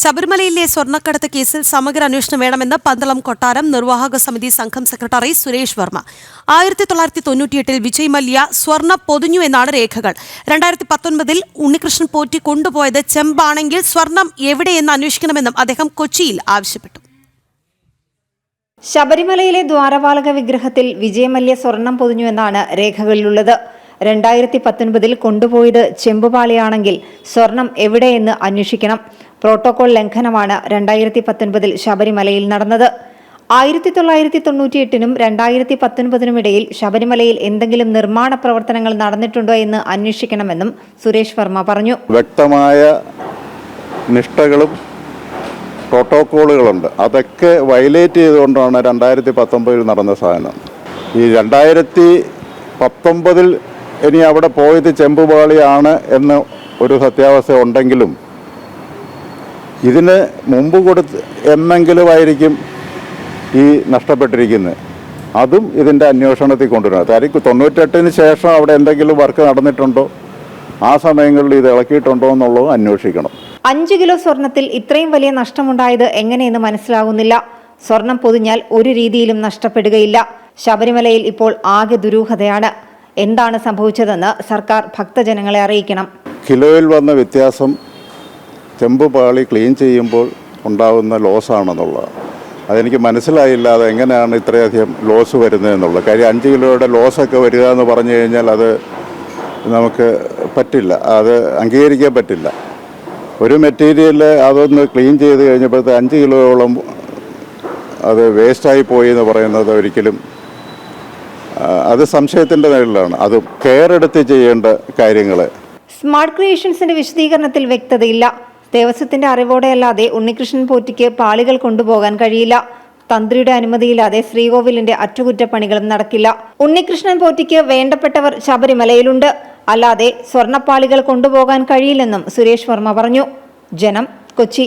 ശബരിമലയിലെ സ്വർണക്കടത്ത് കേസിൽ സമഗ്ര അന്വേഷണം വേണമെന്ന് പന്തളം കൊട്ടാരം നിർവാഹക സമിതി സംഘം സെക്രട്ടറി സുരേഷ് വർമ്മ. ആയിരത്തി തൊള്ളായിരത്തി തൊണ്ണൂറ്റിയെട്ടിൽ വിജയ് മല്യ സ്വർണ പൊതിഞ്ഞു എന്നാണ് രേഖകൾ. രണ്ടായിരത്തി പത്തൊൻപതിൽ ഉണ്ണികൃഷ്ണൻ പോറ്റി കൊണ്ടുപോയത് ചെമ്പാണെങ്കിൽ സ്വർണം എവിടെയെന്ന് അന്വേഷിക്കണമെന്നും അദ്ദേഹം കൊച്ചിയിൽ ആവശ്യപ്പെട്ടു. ശബരിമലയിലെ ദ്വാരപാലക വിഗ്രഹത്തിൽ വിജയമല്യ സ്വർണം പൊതിഞ്ഞു എന്നാണ് രേഖകളിലുള്ളത്. രണ്ടായിരത്തി പത്തൊൻപതിൽ കൊണ്ടുപോയത് ചെമ്പുപാളിയാണെങ്കിൽ സ്വർണം എവിടെയെന്ന് അന്വേഷിക്കണം. പ്രോട്ടോകോൾ ലംഘനമാണ് രണ്ടായിരത്തി പത്തൊൻപതിൽ ശബരിമലയിൽ നടന്നത്. ആയിരത്തി തൊള്ളായിരത്തി തൊണ്ണൂറ്റിയെട്ടിനും രണ്ടായിരത്തി പത്തൊൻപതിനും ഇടയിൽ ശബരിമലയിൽ എന്തെങ്കിലും നിർമ്മാണ പ്രവർത്തനങ്ങൾ നടന്നിട്ടുണ്ടോ എന്ന് അന്വേഷിക്കണമെന്നും സുരേഷ് വർമ്മ പറഞ്ഞു. വ്യക്തമായ നിഷ്ഠകളും പ്രോട്ടോക്കോളുകളുണ്ട് അതൊക്കെ വയലേറ്റ് ചെയ്തുകൊണ്ടാണ് രണ്ടായിരത്തി പത്തൊമ്പതിൽ നടന്ന സാധനം. ഈ രണ്ടായിരത്തി പത്തൊമ്പതിൽ ഇനി അവിടെ പോയത് ചെമ്പുപാളിയാണ് എന്ന് ഒരു സത്യാവസ്ഥ ഉണ്ടെങ്കിലും ഇതിന് മുമ്പ് കൊടുത്ത് എന്നെങ്കിലും ആയിരിക്കും ഈ നഷ്ടപ്പെട്ടിരിക്കുന്നത് അതും ഇതിന്റെ അന്വേഷണത്തിൽ കൊണ്ടുവരണം. കാര്യം തൊണ്ണൂറ്റെട്ടിന് ശേഷം അവിടെ എന്തെങ്കിലും വർക്ക് നടന്നിട്ടുണ്ടോ? ആ സമയങ്ങളിൽ ഇത് ഇളക്കിയിട്ടുണ്ടോ എന്നുള്ളത് അന്വേഷിക്കണം. അഞ്ച് കിലോ സ്വർണത്തിൽ ഇത്രയും വലിയ നഷ്ടമുണ്ടായത് എങ്ങനെയെന്ന് മനസ്സിലാകുന്നില്ല. സ്വർണം പൊതിഞ്ഞാൽ ഒരു രീതിയിലും നഷ്ടപ്പെടുകയില്ല. ശബരിമലയിൽ ഇപ്പോൾ ആകെ ദുരൂഹതയാണ്. എന്താണ് സംഭവിച്ചതെന്ന് സർക്കാർ ഭക്തജനങ്ങളെ അറിയിക്കണം. കിലോയിൽ വന്ന വ്യത്യാസം ചെമ്പ് പാളി ക്ലീൻ ചെയ്യുമ്പോൾ ഉണ്ടാകുന്ന ലോസ് ആണെന്നുള്ളത് അതെനിക്ക് മനസ്സിലായില്ല അത് എങ്ങനെയാണ് ഇത്രയധികം ലോസ് വരുന്നതെന്നുള്ളത്. കാര്യം അഞ്ച് കിലോയുടെ ലോസൊക്കെ വരിക എന്ന് പറഞ്ഞു കഴിഞ്ഞാൽ അത് നമുക്ക് പറ്റില്ല. അത് അംഗീകരിക്കാൻ പറ്റില്ല. ഒരു മെറ്റീരിയൽ അതൊന്ന് ക്ലീൻ ചെയ്ത് കഴിഞ്ഞപ്പോഴത്തെ അഞ്ച് കിലോയോളം അത് വേസ്റ്റായി പോയി എന്ന് പറയുന്നത് ഒരിക്കലും അത് സംശയത്തിന്റെ നിഴലിലാണ് അത് കെയർ എടുത്ത് ചെയ്യേണ്ട കാര്യങ്ങൾ സ്മാർട്ട് ക്രിയേഷൻസിന്റെ വിശദീകരണത്തിൽ വ്യക്തതയില്ല. ദേവസ്വത്തിന്റെ അറിവോടെയല്ലാതെ ഉണ്ണികൃഷ്ണൻ പോറ്റിക്ക് പാളികൾ കൊണ്ടുപോകാൻ കഴിയില്ല. തന്ത്രിയുടെ അനുമതിയില്ലാതെ ശ്രീകോവിലിന്റെ അറ്റകുറ്റപ്പണികളും നടക്കില്ല. ഉണ്ണികൃഷ്ണൻ പോറ്റിക്ക് വേണ്ടപ്പെട്ടവർ ശബരിമലയിലുണ്ട്. അല്ലാതെ സ്വർണപ്പാളികൾ കൊണ്ടുപോകാൻ കഴിയില്ലെന്നും സുരേഷ് വർമ്മ പറഞ്ഞു. ജനം കൊച്ചി.